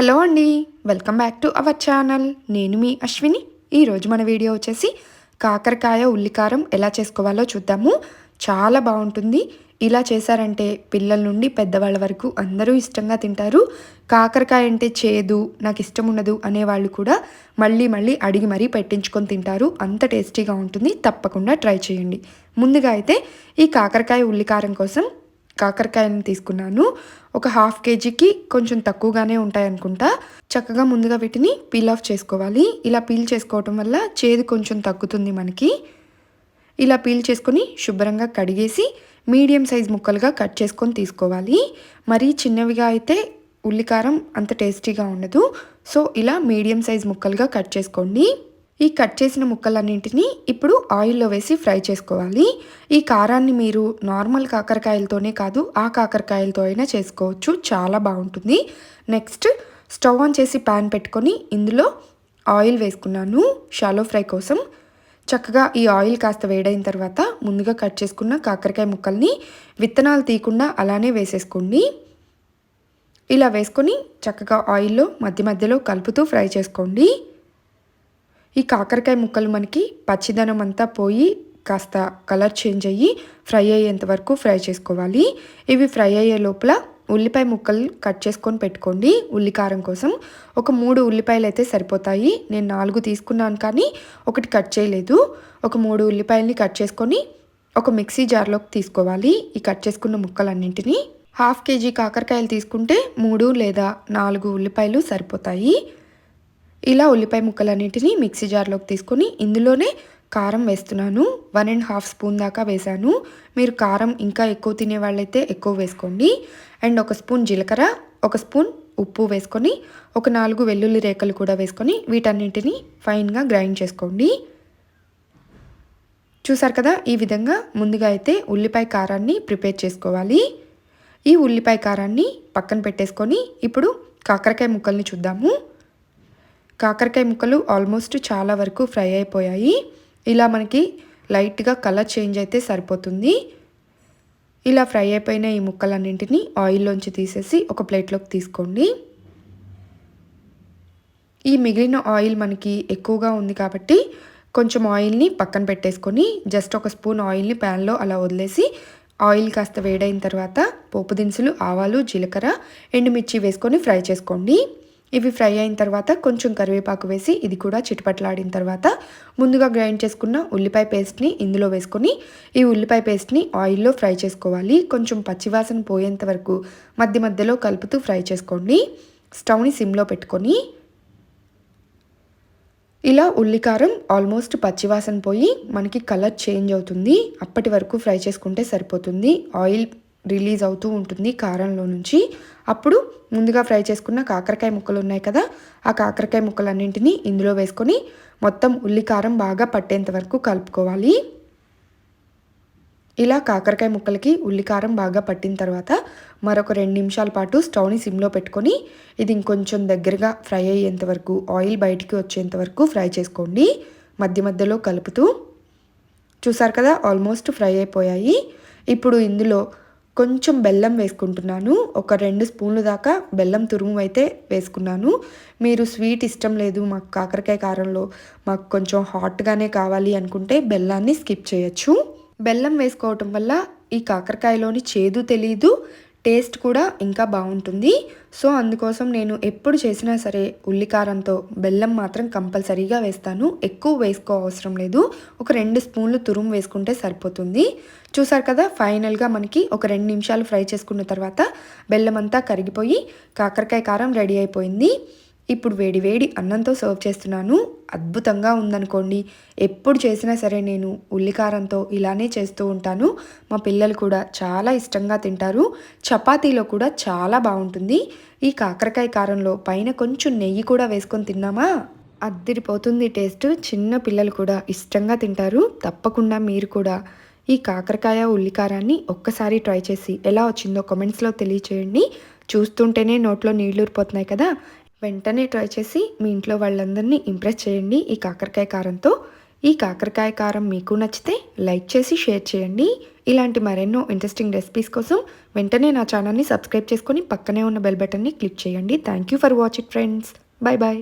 Hello అండి welcome back to our channel. నేను మీ అశ్విని. ఈరోజు మన వీడియో వచ్చేసి కాకరకాయ ఉల్లికారం ఎలా చేసుకోవాలో చూద్దాము. చాలా బాగుంటుంది. ఇలా చేశారంటే పిల్లల నుండి పెద్దవాళ్ళ వరకు అందరూ ఇష్టంగా తింటారు. కాకరకాయ అంటే చేదు నాకు ఇష్టం ఉండదు అనేవాళ్ళు కూడా మళ్ళీ మళ్ళీ అడిగి మరీ పెట్టించుకొని తింటారు. అంత టేస్టీగా ఉంటుంది. తప్పకుండా ట్రై చేయండి. ముందుగా అయితే ఈ కాకరకాయ ఉల్లికారం కోసం కాకరకాయలను తీసుకున్నాను. ఒక హాఫ్ కేజీకి కొంచెం తక్కువగానే ఉంటాయి అనుకుంటా. చక్కగా ముందుగా వీటిని పీల్ ఆఫ్ చేసుకోవాలి. ఇలా పీల్ చేసుకోవటం వల్ల చేదు కొంచెం తగ్గుతుంది మనకి. ఇలా పీల్ చేసుకొని శుభ్రంగా కడిగేసి మీడియం సైజ్ ముక్కలుగా కట్ చేసుకొని తీసుకోవాలి. మరీ చిన్నవిగా అయితే ఉల్లికారం అంత టేస్టీగా ఉండదు. సో ఇలా మీడియం సైజ్ ముక్కలుగా కట్ చేసుకోండి. ఈ కట్ చేసిన ముక్కలన్నింటినీ ఇప్పుడు ఆయిల్లో వేసి ఫ్రై చేసుకోవాలి. ఈ కారాన్ని మీరు నార్మల్ కాకరకాయలతోనే కాదు ఆ కాకరకాయలతో అయినా చేసుకోవచ్చు. చాలా బాగుంటుంది. నెక్స్ట్ స్టవ్ ఆన్ చేసి ప్యాన్ పెట్టుకొని ఇందులో ఆయిల్ వేసుకున్నాను షాలో ఫ్రై కోసం. చక్కగా ఈ ఆయిల్ కాస్త వేడైన తర్వాత ముందుగా కట్ చేసుకున్న కాకరకాయ ముక్కల్ని విత్తనాలు తీయకుండా అలానే వేసేసుకోండి. ఇలా వేసుకొని చక్కగా ఆయిల్లో మధ్య మధ్యలో కలుపుతూ ఫ్రై చేసుకోండి. ఈ కాకరకాయ ముక్కలు మనకి పచ్చిదనం అంతా పోయి కాస్త కలర్ చేంజ్ అయ్యి ఫ్రై అయ్యేంత వరకు ఫ్రై చేసుకోవాలి. ఇవి ఫ్రై అయ్యే లోపల ఉల్లిపాయ ముక్కలు కట్ చేసుకొని పెట్టుకోండి. ఉల్లికారం కోసం ఒక మూడు ఉల్లిపాయలు అయితే సరిపోతాయి. నేను నాలుగు తీసుకున్నాను కానీ ఒకటి కట్ చేయలేదు. ఒక మూడు ఉల్లిపాయలని కట్ చేసుకొని ఒక మిక్సీ జార్లోకి తీసుకోవాలి. ఈ కట్ చేసుకున్న ముక్కలన్నింటినీ హాఫ్ కేజీ కాకరకాయలు తీసుకుంటే మూడు లేదా నాలుగు ఉల్లిపాయలు సరిపోతాయి. ఇలా ఉల్లిపాయ ముక్కలన్నింటినీ మిక్సీ జార్లోకి తీసుకొని ఇందులోనే కారం వేస్తున్నాను. వన్ అండ్ హాఫ్ స్పూన్ దాకా వేశాను. మీరు కారం ఇంకా ఎక్కువ తినే వాళ్ళైతే ఎక్కువ వేసుకోండి. అండ్ ఒక స్పూన్ జీలకర్ర ఒక స్పూన్ ఉప్పు వేసుకొని ఒక నాలుగు వెల్లుల్లి రేకలు కూడా వేసుకొని వీటన్నింటినీ ఫైన్గా గ్రైండ్ చేసుకోండి. చూసారు కదా ఈ విధంగా ముందుగా అయితే ఉల్లిపాయ కారాన్ని ప్రిపేర్ చేసుకోవాలి. ఈ ఉల్లిపాయ కారాన్ని పక్కన పెట్టేసుకొని ఇప్పుడు కాకరకాయ ముక్కల్ని చూద్దాము. కాకరకాయ ముక్కలు ఆల్మోస్ట్ చాలా వరకు ఫ్రై అయిపోయాయి. ఇలా మనకి లైట్గా కలర్ చేంజ్ అయితే సరిపోతుంది. ఇలా ఫ్రై అయిపోయిన ఈ ముక్కలన్నింటినీ ఆయిల్లోంచి తీసేసి ఒక ప్లేట్లోకి తీసుకోండి. ఈ మిగిలిన ఆయిల్ మనకి ఎక్కువగా ఉంది కాబట్టి కొంచెం ఆయిల్ని పక్కన పెట్టేసుకొని జస్ట్ ఒక స్పూన్ ఆయిల్ని ప్యాన్లో అలా వదిలేసి ఆయిల్ కాస్త వేడైన తర్వాత పోపు దినుసులు ఆవాలు జీలకర్ర ఎండుమిర్చి వేసుకొని ఫ్రై చేసుకోండి. ఇవి ఫ్రై అయిన తర్వాత కొంచెం కరివేపాకు వేసి ఇది కూడా చిటపట్లాడిన తర్వాత ముందుగా గ్రైండ్ చేసుకున్న ఉల్లిపాయ పేస్ట్ని ఇందులో వేసుకొని ఈ ఉల్లిపాయ పేస్ట్ని ఆయిల్లో ఫ్రై చేసుకోవాలి. కొంచెం పచ్చివాసన పోయేంత వరకు మధ్య మధ్యలో కలుపుతూ ఫ్రై చేసుకోండి. స్టవ్ని సిమ్లో పెట్టుకొని ఇలా ఉల్లికారం ఆల్మోస్ట్ పచ్చివాసన పోయి మనకి కలర్ చేంజ్ అవుతుంది. అప్పటి వరకు ఫ్రై చేసుకుంటే సరిపోతుంది. ఆయిల్ రిలీజ్ అవుతూ ఉంటుంది కారంలో నుంచి. అప్పుడు ముందుగా ఫ్రై చేసుకున్న కాకరకాయ ముక్కలు ఉన్నాయి కదా ఆ కాకరకాయ ముక్కలన్నింటినీ ఇందులో వేసుకొని మొత్తం ఉల్లికారం బాగా పట్టేంత వరకు కలుపుకోవాలి. ఇలా కాకరకాయ ముక్కలకి ఉల్లికారం బాగా పట్టిన తర్వాత మరొక రెండు నిమిషాల పాటు స్టవ్ని సిమ్లో పెట్టుకొని ఇది ఇంకొంచెం దగ్గరగా ఫ్రై అయ్యేంత వరకు ఆయిల్ బయటికి వచ్చేంత వరకు ఫ్రై చేసుకోండి. మధ్య మధ్యలో కలుపుతూ. చూసారు కదా ఆల్మోస్ట్ ఫ్రై అయిపోయాయి. ఇప్పుడు ఇందులో కొంచెం బెల్లం వేసుకుంటున్నాను. ఒక రెండు స్పూన్లు దాకా బెల్లం తురుము అయితే వేసుకున్నాను. మీరు స్వీట్ ఇష్టం లేదు మాకు కాకరకాయ కారంలో మాకు కొంచెం హాట్గానే కావాలి అనుకుంటే బెల్లాన్ని స్కిప్ చేయొచ్చు. బెల్లం వేసుకోవటం వల్ల ఈ కాకరకాయలోని చేదు తెలీదు. టేస్ట్ కూడా ఇంకా బాగుంటుంది. సో అందుకోసం నేను ఎప్పుడు చేసినా సరే ఉల్లికారంతో బెల్లం మాత్రం కంపల్సరీగా వేస్తాను. ఎక్కువ వేసుకో అవసరం లేదు. ఒక రెండు స్పూన్లు తురుము వేసుకుంటే సరిపోతుంది. చూసారు కదా ఫైనల్గా మనకి ఒక రెండు నిమిషాలు ఫ్రై చేసుకున్న తర్వాత బెల్లం అంతా కరిగిపోయి కాకరకాయ కారం రెడీ అయిపోయింది. ఇప్పుడు వేడి వేడి అన్నంతో సర్వ్ చేస్తున్నాను. అద్భుతంగా ఉందనుకోండి. ఎప్పుడు చేసినా సరే నేను ఉల్లికారంతో ఇలానే చేస్తూ ఉంటాను. మా పిల్లలు కూడా చాలా ఇష్టంగా తింటారు. చపాతీలో కూడా చాలా బాగుంటుంది. ఈ కాకరకాయ కారంలో పైన కొంచెం నెయ్యి కూడా వేసుకొని తిన్నామా? అద్దిరిపోతుంది టేస్ట్. చిన్న పిల్లలు కూడా ఇష్టంగా తింటారు. తప్పకుండా మీరు కూడా ఈ కాకరకాయ ఉల్లికారాన్ని ఒక్కసారి ట్రై చేసి ఎలా వచ్చిందో కామెంట్స్లో తెలియచేయండి. చూస్తుంటేనే నోట్లో నీళ్ళు ఊరిపోతున్నాయి కదా. వెంటనే ట్రై చేసి మీ ఇంట్లో వాళ్ళందరినీ ఇంప్రెస్ చేయండి ఈ కాకరకాయ కారంతో. ఈ కాకరకాయ కారం మీకు నచ్చితే లైక్ చేసి షేర్ చేయండి. ఇలాంటి మరెన్నో ఇంట్రెస్టింగ్ రెసిపీస్ కోసం వెంటనే నా ఛానల్ని సబ్స్క్రైబ్ చేసుకొని పక్కనే ఉన్న బెల్ బటన్ని క్లిక్ చేయండి. Thank you for watching friends. Bye bye